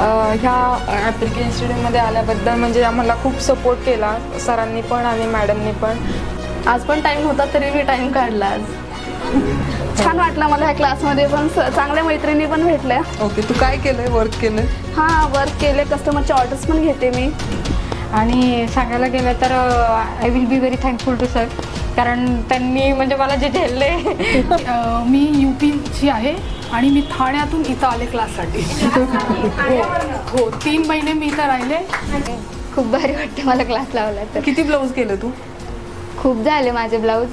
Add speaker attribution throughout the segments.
Speaker 1: ह्या ॲप्रिक इन्स्टिट्यूटमध्ये आल्याबद्दल म्हणजे आम्हाला खूप सपोर्ट केला. सरांनी पण आणि मॅडमनी पण.
Speaker 2: आज पण टाइम होता तरी मी टाइम काढला आज. छान वाटलं मला ह्या क्लासमध्ये पण. स- चांगल्या मैत्रिणी पण भेटल्या.
Speaker 3: ओके तू काय केलंय? वर्क केलंय?
Speaker 2: हां वर्क केले कस्टमरचे ऑर्डर्स पण घेते मी.
Speaker 4: आणि सांगायला गेलं तर I will be very thankful to sir कारण त्यांनी म्हणजे मला जे झेलले
Speaker 5: मी यू पीची आहे. आणि मी ठाण्यातून इथं आले क्लाससाठी. हो हो तीन महिने मी इथं राहिले.
Speaker 2: खूप भारी वाटते मला क्लास लावला तर.
Speaker 3: किती ब्लाऊज केले तू?
Speaker 2: खूप झाले माझे ब्लाऊज.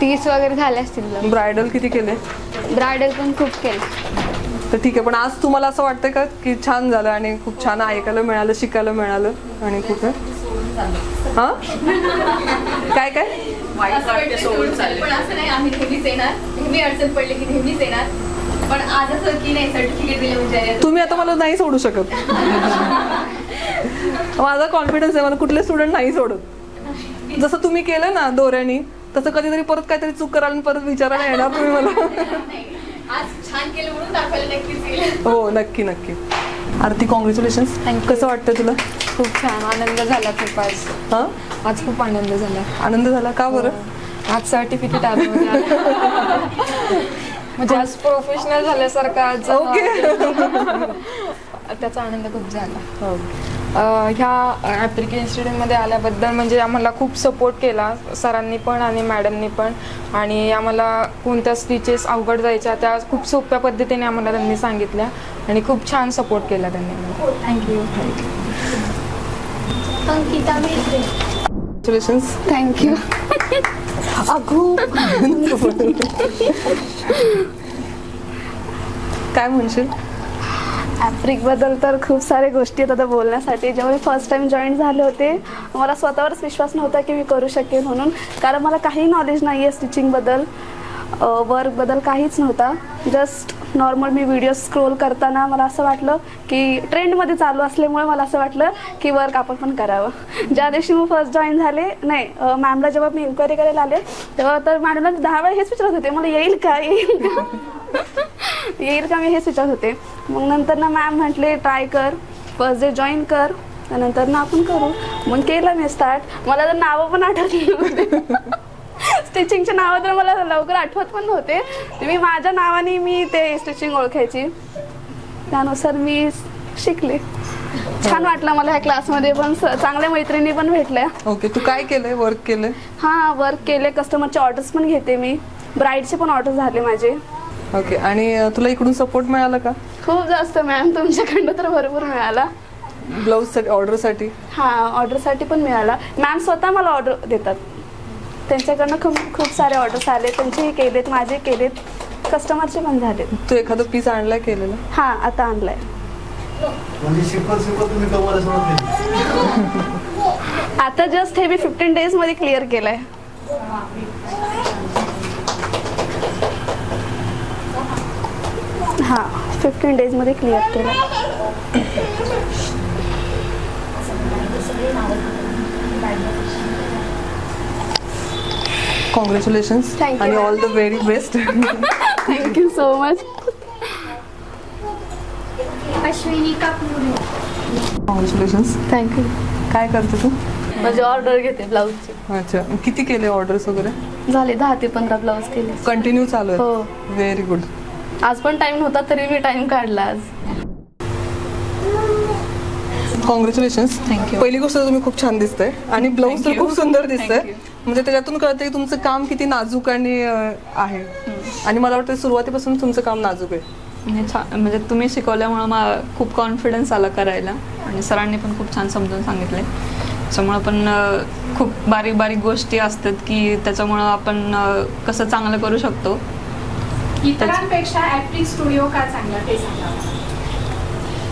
Speaker 2: तीस वगैरे झाले असतील
Speaker 3: ब्रायडल किती केले?
Speaker 2: ब्रायडल पण खूप केले.
Speaker 3: तर ठीक आहे पण आज तुम्हाला असं वाटतंय का की छान झालं आणि खूप छान ऐकायला मिळालं शिकायला मिळालं आणि खूप हा? काय काय?
Speaker 6: पण असं नाही आम्ही नेहमीच येणार. नेहमी अडचण पडली की नेहमीच येणार. पण आज असं की नाही सर्टिफिकेट दिलं म्हणजे
Speaker 3: तुम्ही आता मला नाही सोडू शकत. माझा कॉन्फिडन्स आहे मला कुठले स्टुडंट नाही सोडत. जसं तुम्ही केलं ना दोऱ्यानी तसं कधीतरी परत काहीतरी चूक कराल आणि परत विचारायला येणार तुम्ही मला. हो नक्की नक्की. आरती कॉंग्रॅच्युलेशन्स कसं वाटतं तुला?
Speaker 1: खूप छान. आनंद झाला खूप आज.
Speaker 3: हा?
Speaker 1: आज खूप आनंद झाला.
Speaker 3: आनंद झाला का बरं?
Speaker 1: आज सर्टिफिकेट आलं. म्हणजे आज प्रोफेशनल झाल्यासारखं आज त्याचा आनंद खूप झाला. अ, ह्या ॲप्रिक इन्स्टिट्यूटमध्ये आल्याबद्दल म्हणजे आम्हाला खूप सपोर्ट केला. सरांनी पण आणि मॅडमनी पण. आणि आम्हाला कोणत्या स्टिचेस अवघड जायच्या त्या खूप सोप्या पद्धतीने आम्हाला त्यांनी सांगितल्या. आणि खूप छान सपोर्ट केला त्यांनी
Speaker 2: थँक्यू
Speaker 3: कॉंग्रॅच्युलेशन्स
Speaker 2: थँक्यू अगो.
Speaker 3: काय म्हणशील?
Speaker 2: ॲप्रिकबद्दल तर खूप साऱ्या गोष्टी आहेत आता बोलण्यासाठी. जेव्हा मी फर्स्ट टाइम जॉईन झाले होते मला स्वतःवरच विश्वास नव्हता की मी करू शकेन म्हणून. कारण मला काही नॉलेज नाही आहे स्टिचिंगबद्दल वर्कबद्दल काहीच नव्हता. जस्ट नॉर्मल मी व्हिडिओ स्क्रोल करताना मला असं वाटलं की ट्रेंडमध्ये चालू असल्यामुळे मला असं वाटलं की वर्क आपण पण करावं. ज्या दिवशी मी फर्स्ट जॉईन झाले नाही मॅमला जेव्हा मी इन्क्वायरी करायला आले तेव्हा तर मॅडमला दहा वेळा हेच विचारत होते मला येईल का? येईल का? येईल का? मी हेच विचारत होते. मग नंतर ना मॅम म्हटले ट्राय कर फर्स्ट डे जॉईन कर त्यानंतर ना आपण करू. मग केलं मी स्टार्ट मला तर नावं पण आठवली स्टिचिंगचे नावं तर मला लवकर आठवत पण नव्हते. मी माझ्या नावाने मी ते स्टिचिंग ओळखायची. त्यानुसार मी शिकले. छान वाटलं मला ह्या क्लासमध्ये पण. चांगल्या मैत्रिणी पण भेटल्या.
Speaker 3: ओके तू काय केलंय? वर्क केलंय?
Speaker 2: हां वर्क केले कस्टमरचे ऑर्डर्स पण घेते मी. ब्राईडचे पण ऑर्डर झाले माझे.
Speaker 3: ओके आणि अं, तुला इकडून सपोर्ट मिळाला का?
Speaker 2: खूप जास्त मॅम तुमच्याकडनं तर भरपूर मिळाला.
Speaker 3: ब्लाऊज ऑर्डरसाठी
Speaker 2: हां ऑर्डरसाठी पण मिळाला. मॅम स्वतः मला ऑर्डर देतात. त्यांच्याकडनं खूप खूप सारे ऑर्डर्स आले. त्यांचेही केलेत माझे केलेत. कस्टमरचे पण झालेत.
Speaker 3: तू एखादं पीस आणलाय केलेलं?
Speaker 2: हां आता आणलाय.
Speaker 7: म्हणजे शिकवत शिकवत तुम्ही कमाला सुरुवात केली.
Speaker 2: आता जस्ट हे मी फिफ्टीन डेजमध्ये क्लिअर केलंय. हां फिफ्टीन डेजमध्ये क्लिअर केलं
Speaker 3: कॉंग्रॅच्युलेशन्स
Speaker 2: Thank you.
Speaker 3: आणि all the very best
Speaker 2: thank you so much
Speaker 6: Ashwini
Speaker 2: thank you
Speaker 3: काय करते तू?
Speaker 2: माझी ऑर्डर घेते ब्लाऊजची
Speaker 3: अच्छा. किती केले ऑर्डर्स वगैरे?
Speaker 2: झाले दहा ते पंधरा ब्लाऊज केले.
Speaker 3: कंटिन्यू चालू
Speaker 2: हो.
Speaker 3: आहे व्हेरी गुड
Speaker 2: आज पण टाइम होता तरी मी टाइम काढला आज.
Speaker 3: कॉंग्रॅच्युलेशन्स पहिली गोष्ट तर तुम्ही खूप छान दिसतंय. आणि ब्लाऊज तर खूप सुंदर दिसतंय. म्हणजे त्याच्यातून कळतं की तुमचं काम किती नाजूक आणि आहे. आणि मला वाटतं सुरुवातीपासून तुमचं काम नाजूक आहे.
Speaker 8: म्हणजे छान म्हणजे तुम्ही शिकवल्यामुळं मला खूप कॉन्फिडन्स आला करायला. आणि सरांनी पण खूप छान समजून सांगितले त्याच्यामुळं पण खूप बारीक बारीक गोष्टी असतात की त्याच्यामुळं आपण कसं चांगलं करू शकतो.
Speaker 5: इतरांपेक्षा ॲप्रिक स्टुडिओ का चांगला ते सांगा.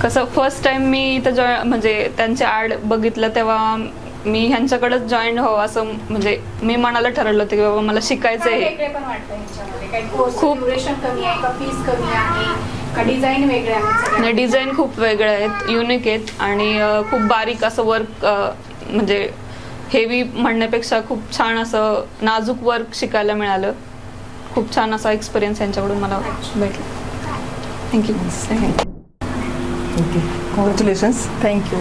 Speaker 8: कसं फर्स्ट टाइम मी इथं म्हणजे त्यांचे ॲड बघितलं तेव्हा मी ह्यांच्याकडेच जॉईन व्हावं असं म्हणजे मी मनाला ठरवलं होतं की बाबा मला शिकायचं
Speaker 5: काय
Speaker 8: आहे खूप-
Speaker 5: ड्युरेशन कमी आहे का? फीस कमी आहे का? डिझाईन?
Speaker 8: डिझाईन खूप वेगळे आहेत युनिक आहेत आणि खूप बारीक असं वर्क म्हणजे हेवी म्हणण्यापेक्षा खूप छान असं नाजूक वर्क शिकायला मिळालं. खूप छान असा एक्सपिरियन्स यांच्याकडून मला भेटला. थँक्यू
Speaker 3: ओके कॉंग्रॅच्युलेशन्स
Speaker 1: थँक्यू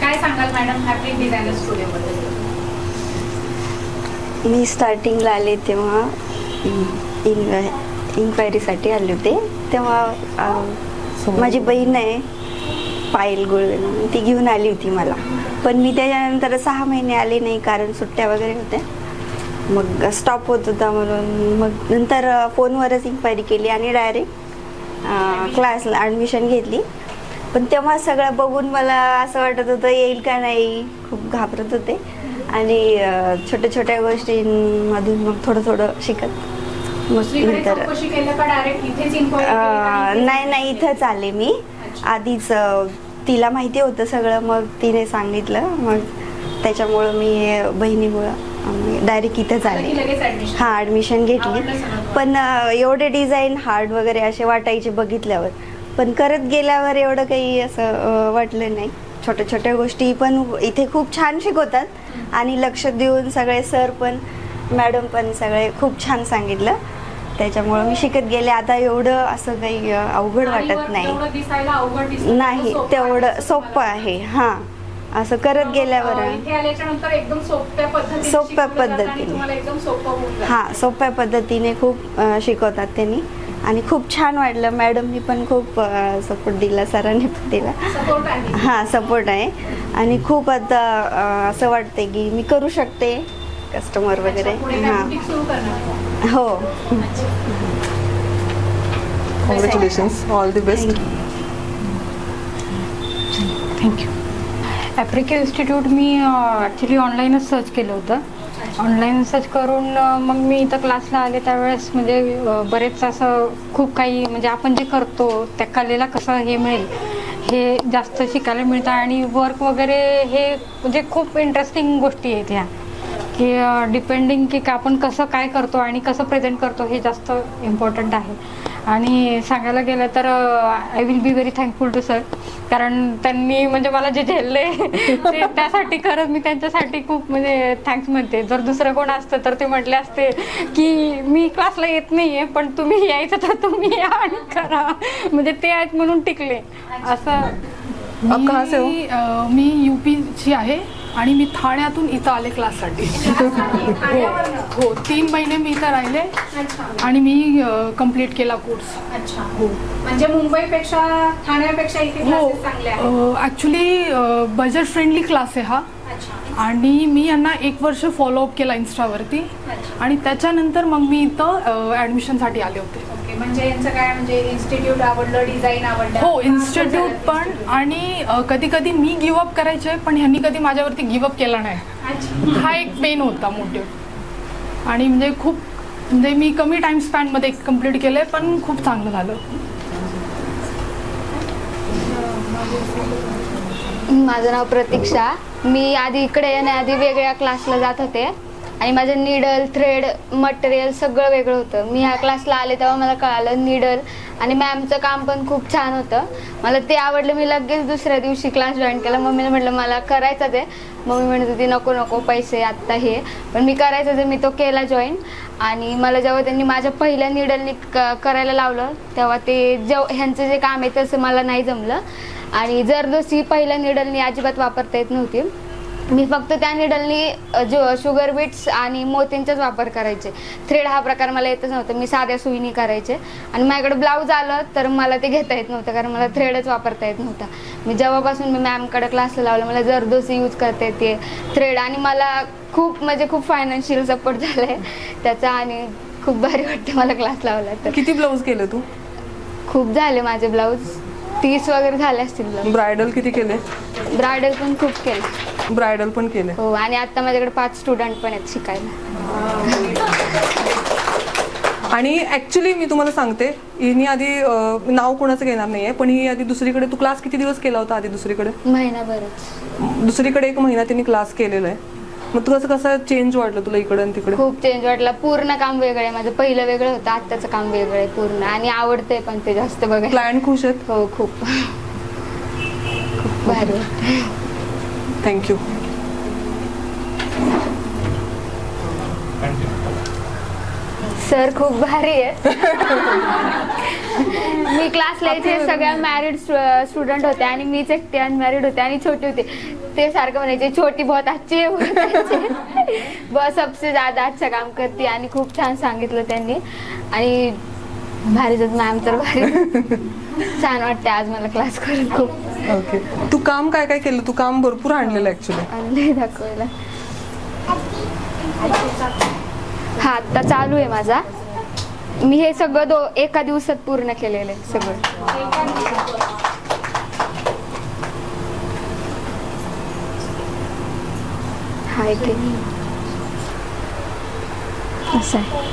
Speaker 6: काय सांगाल मॅडम हॅपी डिझायनर स्टुडिओबद्दल
Speaker 9: मी स्टार्टिंगला आले तेव्हा इन इन्क्वायरीसाठी आले होते. तेव्हा माझी बहीण आहे पायल गुळवे म्हणून. ती घेऊन आली होती मला. पण मी त्याच्यानंतर सहा महिने आले नाही कारण सुट्ट्या वगैरे होत्या. मग स्टॉप होत होता म्हणून. मग नंतर फोनवरच इन्क्वायरी केली आणि डायरेक्ट क्लासला ॲडमिशन घेतली. पण तेव्हा सगळं बघून मला असं वाटत होतं येईल का नाही? खूप घाबरत होते. आणि छोट्या छोट्या गोष्टींमधून मग थोडं थोडं शिकत.
Speaker 6: इन्क्वायरी
Speaker 9: नाही नाही इथंच आले मी. आधीच तिला माहिती होतं सगळं मग तिने सांगितलं. मग त्याच्यामुळं मी बहिणीमुळं डायरेक्ट इथंच आले. हा ॲडमिशन घेतली? पण एवढे डिझाईन हार्ड वगैरे असे वाटायचे बघितल्यावर. पण करत गेल्यावर एवढं काही असं वाटलं नाही. छोट्या छोट्या गोष्टी पण इथे खूप छान शिकवतात. आणि लक्ष देऊन सगळे सर पण मॅडम पण सगळे खूप छान सांगितलं. त्याच्यामुळं मी शिकत गेले. आता एवढं असं काही अवघड वाटत नाही. नाही तेवढं. सोपं आहे. हां. असं करत गेल्यावर.
Speaker 6: अ, इथे आल्याच्यानंतर एकदम सोप्या पद्धतीने
Speaker 9: सोप्या
Speaker 6: शिकवलं जातं आणि
Speaker 9: पद्धतीने.
Speaker 6: तुम्हाला एकदम सोपं होऊन जातं.
Speaker 9: हां सोप्या पद्धतीने खूप अ, शिकवतात त्यांनी. आणि खूप छान वाटलं. मॅडमनी पण खूप सपोर्ट दिला सरांनी पण दिला.
Speaker 6: सपोर्ट आहे.
Speaker 9: हां सपोर्ट आहे. आणि खूप आता अ, असं वाटते की मी करू शकते कस्टमर वगैरे.
Speaker 6: पुढे काय
Speaker 9: हां.
Speaker 6: boutique सुरू करणार
Speaker 9: हो.
Speaker 3: Congratulations all the best
Speaker 4: thank you ॲप्रिक institute मी ॲक्च्युली ऑनलाईनच सर्च केलं होतं. ऑनलाईन सर्च करून मग मी इथं क्लासला आले त्यावेळेस म्हणजे बरेच असं खूप काही म्हणजे आपण जे करतो त्या कलेला कसं हे मिळेल हे जास्त शिकायला मिळतं आणि वर्क वगैरे हे म्हणजे खूप इंटरेस्टिंग गोष्टी आहेत ह्या. की डिपेंडिंग की का आपण कसं काय करतो आणि कसं प्रेझेंट करतो हे जास्त इम्पॉर्टंट आहे. आणि सांगायला गेलं तर I will be very thankful to sir कारण त्यांनी म्हणजे मला जे झेलले ते त्यासाठी खरंच मी त्यांच्यासाठी खूप म्हणजे थँक्स म्हणते. जर दुसरं कोण असतं तर ते म्हटले असते की मी क्लासला येत नाहीये पण तुम्ही यायचं तर तुम्ही या आणि करा. म्हणजे ते आहेत म्हणून टिकले. असं.
Speaker 3: आप कहाँ से हो?
Speaker 5: मी अ, मी यूपीची आहे. आणि मी ठाण्यातून इथं आले क्लाससाठी. हो हो तीन महिने मी इथं राहिले आणि मी कंप्लीट केला कोर्स
Speaker 6: अच्छा.
Speaker 5: हो.
Speaker 6: म्हणजे मुंबईपेक्षा ठाण्यापेक्षा इथे
Speaker 5: हो ॲक्च्युली बजेट फ्रेंडली क्लास आहे हा. आणि मी यांना एक वर्ष फॉलोअप केला इन्स्टावरती आणि त्याच्यानंतर मग मी इथं ॲडमिशनसाठी आले होते.
Speaker 6: म्हणजे यांचं काय म्हणजे इन्स्टिट्यूट आवडलं डिझाईन आवडलं?
Speaker 5: हो इन्स्टिट्यूट पण आणि कधी कधी मी गिवअप करायचे पण ह्यांनी कधी माझ्यावरती गिवअप केला नाही. हा एक पेन होता मोटिव्ह आणि म्हणजे खूप म्हणजे मी कमी टाइम स्पॅनमध्ये कंप्लीट केलं आहे पण खूप चांगलं झालं.
Speaker 10: माझं नाव प्रतीक्षा. मी आधी इकडे येण्याआधी वेगळ्या क्लासला जात होते. आणि माझं निडल थ्रेड मटेरियल सगळं वेगळं होतं. मी ह्या क्लासला आले तेव्हा मला कळालं निडल आणि मॅमचं काम पण खूप छान होतं. मला ते आवडलं मी लगेच दुसऱ्या दिवशी क्लास जॉईन केला. मम्मीने म्हटलं मला करायचं ते. मम्मी म्हणत होती नको नको पैसे आत्ता हे. पण मी करायचं ते मी तो केला जॉईन आणि मला जेव्हा त्यांनी माझ्या पहिल्या निडलनी क करायला लावलं तेव्हा ते जेव ह्यांचं जे काम आहे तसं मला नाही जमलं. आणि जरदोसी पहिल्या निडलनी अजिबात वापरता येत नव्हती मी फक्त त्या निडलनी जो शुगर बीट्स आणि मोतींचाच वापर करायचे. थ्रेड हा प्रकार मला येतच नव्हता. मी साध्या सुईनी करायचे. आणि माझ्याकडे ब्लाऊज आलं तर मला ते घेता येत नव्हतं कारण मला थ्रेडच वापरता येत नव्हता. मी जेव्हापासून मी मॅमकडे क्लासला लावलं मला जरदोसी यूज करता येते. थ्रेड आणि मला खूप म्हणजे खूप फायनान्शियल सपोर्ट झाला आहे त्याचा आणि खूप भारी वाटते मला क्लास लावला तर.
Speaker 3: किती ब्लाऊज केले तू?
Speaker 10: खूप झाले माझे ब्लाऊज तीस वगैरे झाले असतील
Speaker 3: ब्रायडल किती केले?
Speaker 10: ब्रायडल पण खूप केले.
Speaker 3: ब्रायडल पण केले.
Speaker 10: हो आणि आता माझ्याकडे पाच स्टुडंट पण आहेत शिकायला.
Speaker 3: आणि ऍक्च्युली मी तुम्हाला सांगते हिने आधी अं, नाव कोणाचं घेणार नाहीये पण ही आधी दुसरीकडे तू क्लास किती दिवस केला होता आधी दुसरीकडे?
Speaker 10: महिनाभरच.
Speaker 3: दुसरीकडे एक महिना तिने क्लास केलेला आहे. मग तू कसं कसं चेंज वाटलं तुला इकडे आणि तिकडे?
Speaker 10: खूप चेंज वाटला. पूर्ण काम वेगळं आहे. माझं पहिलं वेगळं होतं. आत्ताचं काम वेगळं आहे पूर्ण. आणि आवडतंय पण ते जास्त बघायला.
Speaker 3: क्लायंट खुश आहेत?
Speaker 10: हो खूप. खूप भारी वाटतं.
Speaker 3: थँक्यू
Speaker 10: सर खूप भारी आहे. मी क्लासला इथे सगळ्या मॅरिड स्टुडंट होते आणि मीच एकटी अनमॅरिड होते आणि छोटी होते. ते सारखं म्हणायचे छोटी बहुत अच्छी बहुत सबसे ज्यादा अच्छा काम करते आणि खूप छान सांगितलं त्यांनी. आणि भारीच मॅम तर भारी. छान वाटते आज मला क्लास करून खूप.
Speaker 3: ओके तू काम काय काय केलं? तू काम भरपूर आणलेलं ऍक्च्युली
Speaker 10: आणलंय दाखवायला. हा आता चालू आहे माझा. मी हे सगळं दो एका दिवसात पूर्ण केलेलं आहे सगळं. हा इथे असं आहे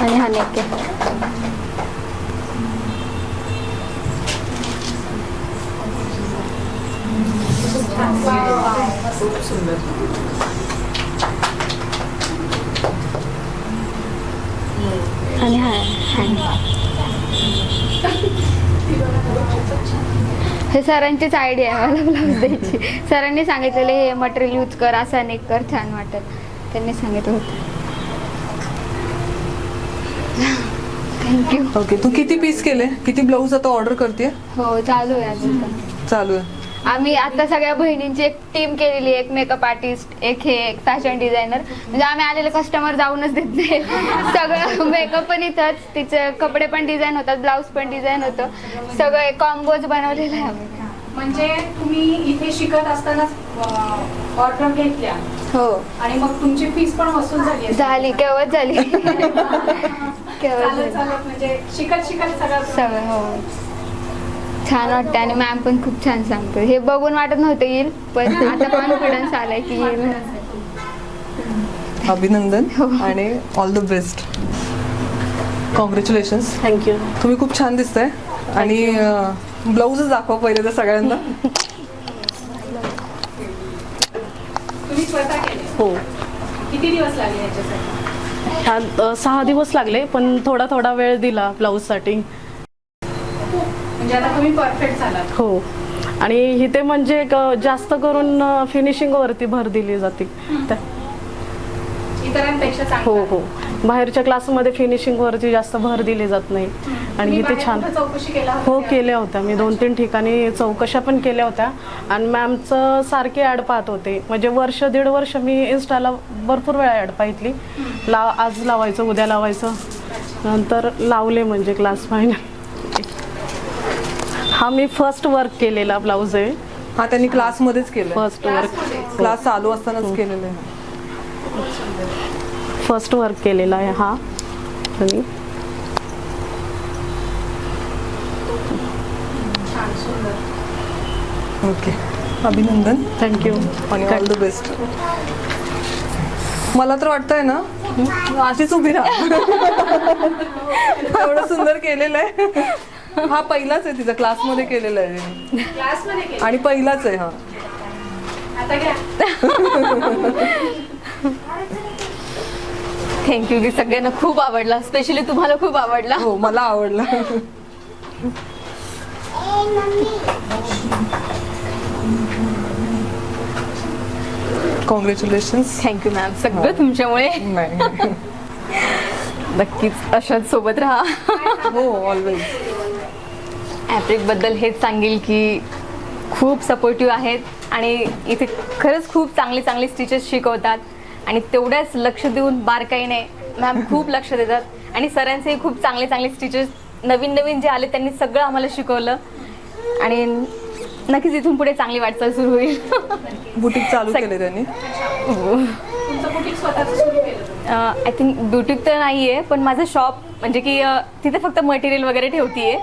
Speaker 10: आणि हा नेक आहे आणि हा हँड हे सरांचीच आयडिया आहे मला ब्लाऊज द्यायची. सरांनी सांगितलेले हे मटेरियल यूज कर असा नेक कर छान वाटत. त्यांनी सांगितलं होतं. थँक्यू
Speaker 3: ओके तू किती पीस केले? किती ब्लाऊज आता ऑर्डर करते
Speaker 10: हो चालू आहे अजून
Speaker 3: चालू आहे.
Speaker 10: आम्ही आता सगळ्या बहिणींची एक टीम केलेली आहे एक मेकअप आर्टिस्ट एक हे एक फॅशन डिझायनर म्हणजे आम्ही आलेले कस्टमर जाऊनच देत नाही. सगळं मेकअप पण इथंच तिचे कपडे पण डिझाईन होतात ब्लाऊज पण डिझाईन होतं. सगळं कॉम्बोज बनवलेलं आहे आम्ही.
Speaker 11: म्हणजे तुम्ही इथे शिकत असताना ऑर्डर घेतल्या.
Speaker 10: हो.
Speaker 11: आणि मग तुमची फीस पण वसूल झाली असेल.
Speaker 10: झाली केव्हाच झाली.
Speaker 11: चालत
Speaker 10: झाली.
Speaker 11: चालत म्हणजे शिकत शिकत सगळं
Speaker 10: सगळं हो. छान वाटतं आणि मॅम पण खूप छान सांगतो हे बघून वाटत नव्हतं येईल पण आता कॉन्फिडन्स आलाय की येईल.
Speaker 3: अभिनंदन आणि all the best congratulations
Speaker 12: thank you
Speaker 3: तुम्ही खूप छान दिसताय. आणि ब्लाऊजच दाखवा पहिले तर सगळ्यांना.
Speaker 11: तुम्ही स्वतः केले?
Speaker 12: हो.
Speaker 11: किती दिवस लागले
Speaker 12: सहा दिवस लागले पण थोडा थोडा वेळ दिला ब्लाऊजसाठी
Speaker 11: म्हणजे आता तुम्ही परफेक्ट झालात.
Speaker 12: हो. आणि इथे म्हणजे जास्त करून फिनिशिंगवरती भर दिली जाते.
Speaker 11: इतरांपेक्षा
Speaker 12: हो हो. बाहेरच्या क्लासमध्ये फिनिशिंगवरती जास्त भर दिली जात नाही. आणि इथे छान हो? केल्या होत्या. मी दोन तीन ठिकाणी चौकशा पण केल्या होत्या. आणि मॅमचं सारखे ॲड पाहत होते. म्हणजे वर्ष दीड वर्ष मी इन्स्टाला भरपूर वेळा ॲड पाहितली. ला आज लावायचं उद्या लावायचं. नंतर लावले म्हणजे क्लास फायनल. हा मी फर्स्ट वर्क केलेला ब्लाऊज आहे.
Speaker 3: हा त्यांनी क्लासमध्येच केलं
Speaker 12: फर्स्ट वर्क
Speaker 3: क्लास चालू असतानाच केलेलं आहे.
Speaker 12: फर्स्ट वर्क केलेला आहे हा. आणि
Speaker 3: ओके अभिनंदन.
Speaker 12: थँक्यू
Speaker 3: आणि ऑल द बेस्ट मला तर वाटतंय ना अशीच उभी राहा. एवढं सुंदर केलेलं आहे. हा पहिलाच आहे तिचा क्लासमध्ये केलेला आहे.
Speaker 11: क्लासमध्ये केलं
Speaker 3: आणि पहिलाच आहे हा.
Speaker 6: थँक्यू की सगळ्यांना खूप आवडला. स्पेशली तुम्हाला खूप आवडला.
Speaker 3: हो मला आवडला. कॉंग्रॅच्युलेशन्स
Speaker 6: थँक्यू मॅम सगळं तुमच्यामुळे.
Speaker 3: नाही.
Speaker 6: नक्कीच अशाच सोबत राहा.
Speaker 3: हो ऑलवेज
Speaker 6: ॲप्रिकबद्दल हेच सांगेल की खूप सपोर्टिव्ह आहेत आणि इथे खरंच खूप चांगली चांगली स्टिचेस शिकवतात. आणि तेवढ्याच लक्ष देऊन बारकाईने मॅम खूप लक्ष देतात. आणि सरांचेही खूप चांगले चांगले स्टिचेस नवीन नवीन जे आले त्यांनी सगळं आम्हाला शिकवलं. आणि नक्कीच इथून पुढे चांगली वाटचाल सुरू होईल.
Speaker 3: बुटीक चालू केले त्यांनी.
Speaker 11: तुमचं बुटीक स्वतःच सुरू केलं
Speaker 6: आय थिंक ब्युटीक तर नाही आहे पण माझं शॉप म्हणजे की अ, तिथे फक्त मटेरियल वगैरे ठेवतीये.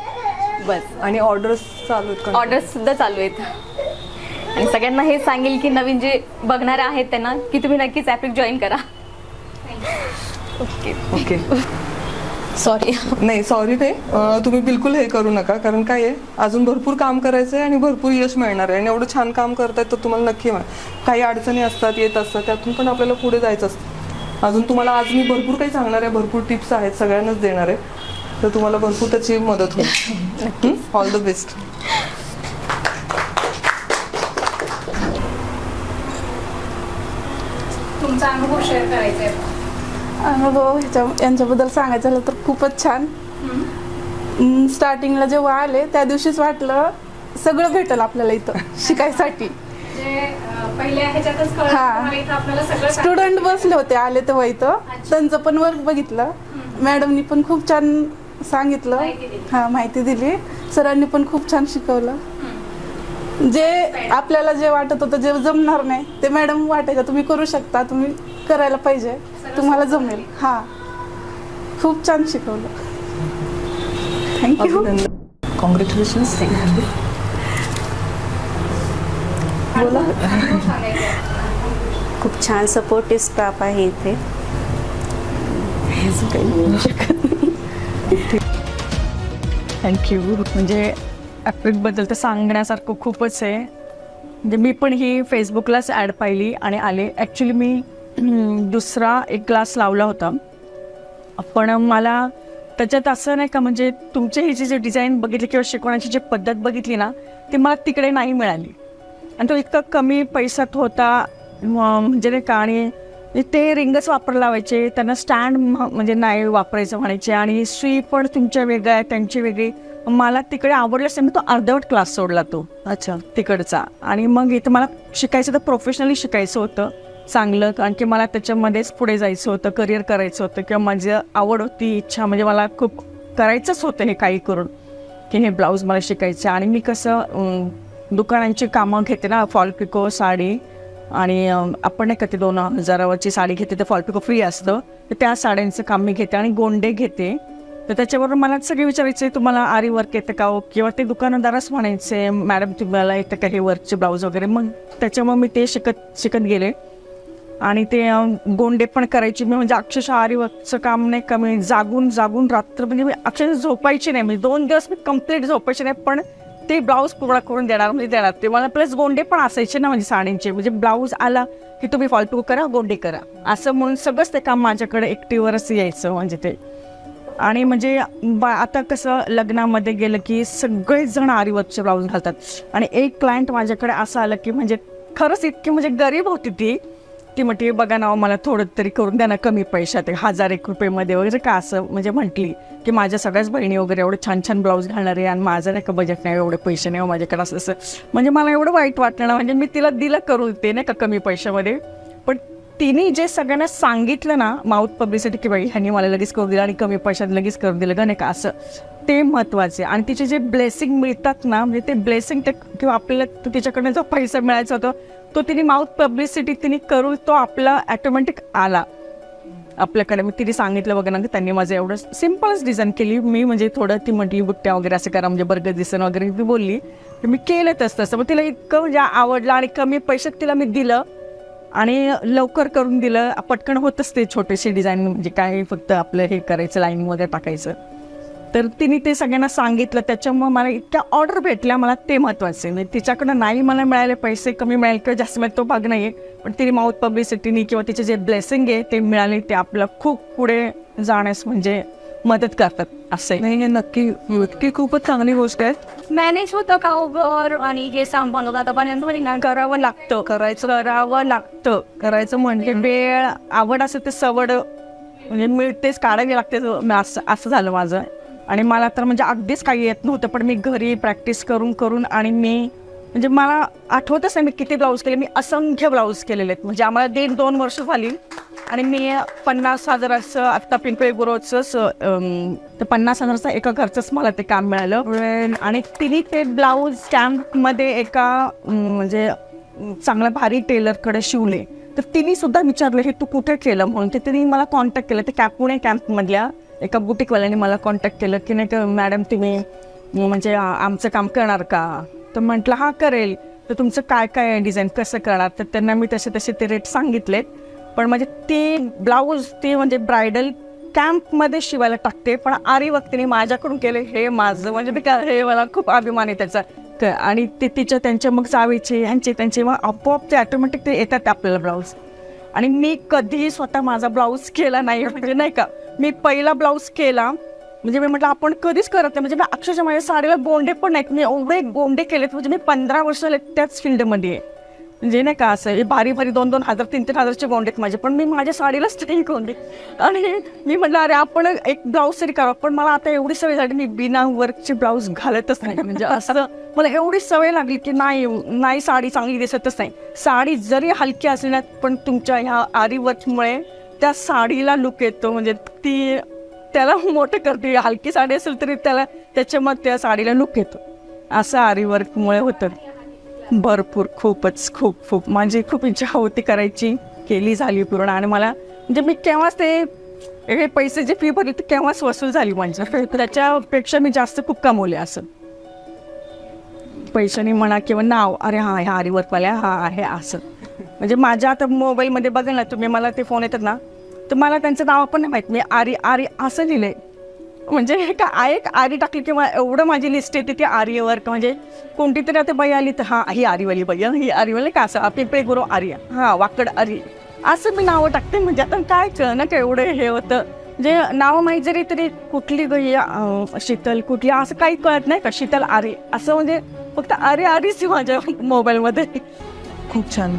Speaker 6: बस.
Speaker 3: आणि ऑर्डर्स चालू आहेत?
Speaker 6: ऑर्डर्स सुद्धा चालू आहेत. आणि सगळ्यांना हे सांगेल की नवीन जे बघणारे आहेत त्यांना की तुम्ही नक्कीच ॲपिक जॉईन करा. ओके
Speaker 3: ओके
Speaker 6: सॉरी
Speaker 3: नाही सॉरी नाही अं, तुम्ही बिलकुल हे करू नका. कारण काय आहे अजून भरपूर काम करायचं आहे आणि भरपूर यश मिळणार आहे. आणि एवढं छान काम करतायत तर तुम्हाला नक्की मिळेल काही अडचणी असतात येत असतात त्यातून पण आपल्याला पुढे जायचं असतं. अजून तुम्हाला आज मी भरपूर काही सांगणार आहे. भरपूर टिप्स आहेत सगळ्यांनाच देणार आहे. तर तुम्हाला भरपूर त्याची मदत होईल. ऑल द बेस्ट
Speaker 11: तुमचा अनुभव शेअर करायचा आहे
Speaker 2: अनुभव ह्याच्या यांच्याबद्दल सांगायचं झालं तर खूपच छान. स्टार्टिंगला जेव्हा आले त्या दिवशीच वाटलं सगळं भेटल आपल्याला इथं शिकायसाठी. हा.
Speaker 11: तुम्हाला इथं आपल्याला सगळं
Speaker 2: स्टुडंट बसले होते आले तेव्हा इथं. त्यांचं पण वर्क बघितलं. मॅडमनी पण खूप छान सांगितलं. हा माहिती दिली. सरांनी पण खूप छान शिकवलं. जे आपल्याला जे वाटत होतं जे जमणार नाही ते मॅडम वाटायचं तुम्ही करू शकता तुम्ही करायला पाहिजे. तुम्हाला जमेल. हा. खूप छान शिकवलं. थँक्यू
Speaker 3: कॉंग्रॅच्युलेशन्स बोला.
Speaker 9: खूप छान सपोर्टिव्ह स्टाफ आहे इथे.
Speaker 3: हेच काही
Speaker 13: थँक्यू म्हणजे ॲपबद्दल तर सांगण्यासारखं खूपच आहे. म्हणजे मी पण ही फेसबुकलाच ॲड पाहिली आणि आले. ॲक्च्युली मी दुसरा एक क्लास लावला होता. पण मला त्याच्यात असं नाही का म्हणजे तुमचे ही जे डिझाईन बघितली किंवा शिकवण्याची जी पद्धत बघितली ना ती मला तिकडे नाही मिळाली. आणि तो इतका कमी पैशात होता म्हणजे नाही का आणि ते रिंगच वापर लावायचे त्यांना स्टँड म्हणजे नाही वापरायचं म्हणायचे आणि स्त्री पण तुमच्या वेगळ्या आहे त्यांची वेगळी. मला तिकडे आवडलंच नाही मी तो अर्धवट क्लास सोडला तो.
Speaker 3: अच्छा.
Speaker 13: तिकडचा. आणि मग इथं मला शिकायचं तर प्रोफेशनली शिकायचं होतं चांगलं. कारण की मला त्याच्यामध्येच पुढे जायचं होतं करिअर करायचं होतं. किंवा माझी आवड होती इच्छा म्हणजे मला खूप करायचंच होतं हे काही करून की हे ब्लाऊज मला शिकायचं आणि मी कसं दुकानांची कामं घेते ना फॉल पिको साडी आणि आपण नाही का ते दोन हजारावरची साडी घेते तर फॉल पिको फ्री असतं. तर त्या साड्यांचं काम मी घेते आणि गोंडे घेते. तर त्याच्याबरोबर मला सगळे विचारायचे तुम्हाला आरी वर्क येतं का हो? किंवा ते दुकानदारच म्हणायचे मॅडम तुम्हाला येतं का हे वर्कचे ब्लाऊज वगैरे? मग त्याच्यामुळे मी ते शिकत शिकत गेले. आणि ते गोंडे पण करायचे मी म्हणजे अक्षरशः आरी वर्कचं काम नाही का मी जागून जागून रात्र म्हणजे मी अक्षरशः झोपायची नाही. म्हणजे दोन दिवस मी कंप्लीट झोपायचे नाही पण ते ब्लाऊज पूर्ण करून देणार म्हणजे देणार. ते मला प्लस गोंडे पण असायचे ना म्हणजे साडींचे. म्हणजे ब्लाऊज आला की तुम्ही फॉल्टू करा गोंडे करा. असं म्हणून सगळंच ते काम माझ्याकडे एकटीवरच यायचं म्हणजे ते. आणि म्हणजे बा आता कसं लग्नामध्ये गेलं की सगळेजण आरीवर्कचे ब्लाऊज घालतात. आणि एक क्लायंट माझ्याकडे असं आलं की म्हणजे खरंच इतकी म्हणजे गरीब होती ती. ती म्हटली बघा ना मला थोडं तरी करून द्या ना कमी पैशात. हजार एक रुपयेमध्ये वगैरे का असं म्हणजे म्हटली की माझ्या सगळ्याच बहिणी वगैरे एवढे छान छान ब्लाऊज घालणार आहे आणि माझं नाही का बजेट नाही एवढे पैसे नाही हो माझ्याकडे असं असं. म्हणजे मला एवढं वाईट वाटलं ना म्हणजे मी तिला दिलं करू ते नाही का कमी पैशामध्ये. पण तिने जे सगळ्यांना सांगितलं ना माउथ पब्लिसिटी की बाई ह्यांनी मला लगेच करून दिलं आणि कमी पैशात लगेच करून दिलं का नाही का असं. ते महत्त्वाचे आणि तिचे जे ब्लेसिंग मिळतात ना म्हणजे ते ब्लेसिंग ते किंवा आपल्याला तिच्याकडनं जो पैसा मिळायचा होता तो तिने माउथ पब्लिसिटी तिने करून तो आपला ॲटोमॅटिक आला. आपल्याकडे मी तिने सांगितलं वगैरे की त्यांनी माझं एवढं सिम्पलच डिझाईन केली. मी म्हणजे थोडं ती म्हटली बुट्ट्या वगैरे असं करा म्हणजे बर्गर दिसन वगैरे ती बोलली. तर मी केलं तसं तसं. मग तिला इतकं म्हणजे आवडलं आणि कमी पैशात तिला मी दिलं आणि लवकर करून दिलं. पटकन होतच ते छोटेसे डिझाईन म्हणजे काय फक्त आपलं हे करायचं लाईनिंग वगैरे टाकायचं. तर तिने ते सगळ्यांना सांगितलं. त्याच्यामुळे मला इतक्या ऑर्डर भेटल्या मला ते महत्त्वाचे म्हणजे तिच्याकडं नाही मला मिळाले पैसे कमी मिळाले किंवा जास्त मिळाले तो भाग नाही आहे पण तिने माउथ पब्लिसिटीनी किंवा तिचे जे ब्लेसिंग आहे ते मिळाले ते आपलं खूप पुढे जाण्यास म्हणजे मदत करतात असं
Speaker 3: नाही हे नक्की नक्की खूपच चांगली गोष्ट आहे.
Speaker 13: मॅनेज होतं का उभं आणि हे सांभाळून? आतापर्यंत म्हणजे ना करावं लागतं. करायचं. करावं लागतं. करायचं म्हणजे? वेळ आवड असेल ते सवड म्हणजे मिळतेच काढावी लागते. असं असं झालं माझं. आणि मला तर म्हणजे अगदीच काही येत नव्हतं पण मी घरी प्रॅक्टिस करून करून आणि मी म्हणजे मला आठवतच नाही मी किती ब्लाऊज केले मी असंख्य ब्लाऊज केलेले आहेत. म्हणजे आम्हाला दीड दोन वर्ष झाली आणि मी पन्नास हजाराचं आत्ता पिंपळे गुरोचं तर पन्नास हजाराचं एका घरचंच मला ते काम मिळालं. आणि तिने ते ब्लाऊज कॅम्पमध्ये एका म्हणजे चांगल्या भारी टेलरकडे शिवले. तर तिने सुद्धा विचारलं हे तू कुठे केलं? म्हणून ते तिने मला कॉन्टॅक्ट केलं. ते कॅप पुणे कॅम्पमधल्या एका बुटीकवाल्याने मला कॉन्टॅक्ट केलं की नाही का मॅडम तुम्ही म्हणजे आमचं काम करणार का? तर म्हटलं हा करेल. तर तुमचं काय काय आहे डिझाईन कसं करणार? तर त्यांना मी तसे तसे ते रेट सांगितलेत. पण म्हणजे ते ब्लाऊज ते म्हणजे ब्रायडल कॅम्पमध्ये शिवायला टाकते पण आरी वक्तीने माझ्याकडून केले हे माझं म्हणजे ते काय हे मला खूप अभिमान आहे त्याचा. क- आणि ते तिच्या त्यांच्या मग जावेचे ह्यांचे त्यांचे मग आपोआप ते ऑटोमॅटिक ते येतात आपल्याला ब्लाऊज. आणि मी कधीही स्वतः माझा ब्लाऊज केला नाही म्हणजे नाही का? मी पहिला ब्लाऊज केला. म्हणजे मी म्हटलं आपण कधीच करत नाही. म्हणजे मी अक्षरशः माझ्या साडीला गोंडे पण नाहीत. मी एवढे गोंडे केलेत म्हणजे मी पंधरा वर्ष झाले त्याच फील्डमध्ये आहे. म्हणजे नाही का असं हे भारी भारी दोन दोन हजार तीन तीन हजारचे गोंडे आहेत माझे. पण मी माझ्या साडीलाच नाही गोंडे आणि मी म्हटलं अरे आपण एक ब्लाऊज तरी करा. पण मला आता एवढी सवय झाली मी बिना वर्कचे ब्लाऊज घालतच नाही. म्हणजे असं मला एवढी सवय लागली की नाही नाही साडी चांगली दिसतच नाही. साडी जरी हलकी असली ना पण तुमच्या ह्या आरी वर्कमुळे त्या साडीला लुक येतो. म्हणजे ती त्याला मोठं करते. हलकी साडी असेल तरी त्याला त्याच्यामध्ये त्या साडीला लुक येतो. असं आरीवर्कमुळे होतं. भरपूर खूपच खूप खूप. माझी खूप इच्छा होती करायची. केली झाली पूर्ण. आणि मला म्हणजे मी केव्हाच ते हे पैसे जे फी भरली ते केव्हाच वसूल झाली माझ्या. त्याच्यापेक्षा मी जास्त खूप कमवले असं. पैशाने म्हणा किंवा नाव अरे हा ह्या आरीवर्कवाल्या हा आहे असं. म्हणजे माझ्या आता मोबाईलमध्ये बघा ना तुम्ही मला ते फोन येतात ना तर मला त्यांचं नाव पण नाही माहीत. मी आरी आरी असं लिहिलंय. म्हणजे हे का आहे? एक आरी टाकली किंवा एवढं माझी लिस्ट येते ती आर्यवर म्हणजे कोणती तरी आता बाई आली तर हां ही आरीवाली बाई ही आरीवाली का असं? पिंपळे गुरु आर्य हां वाकड आर्य असं मी नावं टाकते. म्हणजे आता काय कळणं का एवढं हे होतं. म्हणजे नावं माहीत जरी तरी कुठली गई शीतल कुठली असं काही कळत नाही का? शीतल आर्य असं म्हणजे फक्त आर्य आर्यच आहे माझ्या मोबाईलमध्ये
Speaker 3: खूप छान.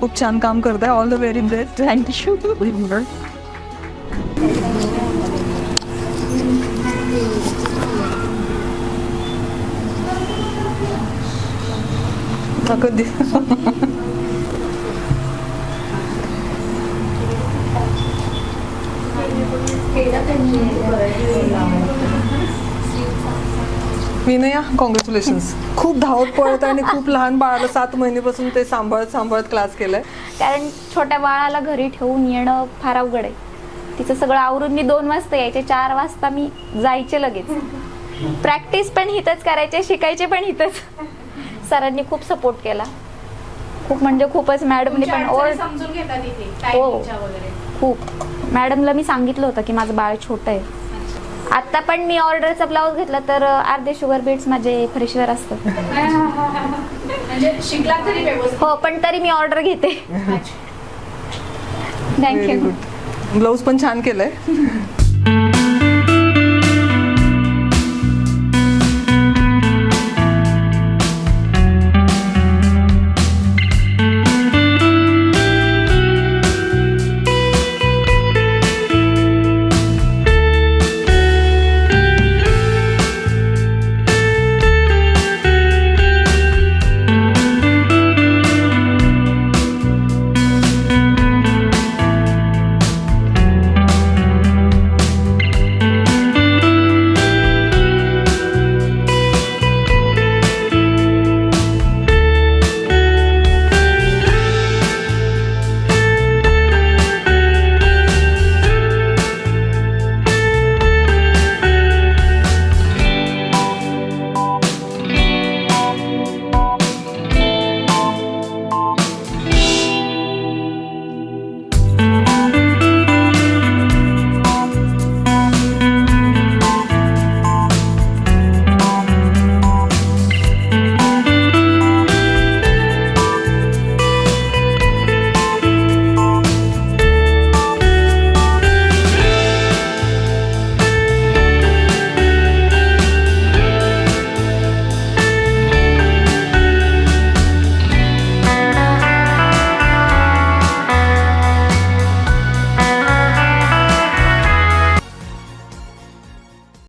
Speaker 3: खूप छान काम करताय. All the very best
Speaker 13: thank you
Speaker 3: कधी विनया कॉंग्रॅच्युलेशन्स खूप धावत पळत आणि खूप लहान बाळाला सात महिन्यापासून ते सांभाळत सांभाळत क्लास केलाय.
Speaker 14: कारण छोट्या बाळाला घरी ठेवून येणं फार अवघड आहे. तिचं सगळं आवरून मी दोन वाजता यायचे चार वाजता मी जायचे लगेच. प्रॅक्टिस पण हिथंच करायचे शिकायचे पण हिथंच सरांनी खूप सपोर्ट केला. खूप म्हणजे खूपच मॅडमनी पण ओर
Speaker 11: समजून घेतात इथे
Speaker 14: हो. खूप. मॅडमला मी सांगितलं होतं की माझं बाळ छोटं आहे. आता पण मी ऑर्डरचा ब्लाऊज घेतला तर अर्धे शुगर बीट्स माझे फ्रेशवर असतात.
Speaker 11: म्हणजे
Speaker 14: हो पण तरी मी ऑर्डर घेते. थँक्यू
Speaker 3: गुड ब्लाऊज पण छान केलंय.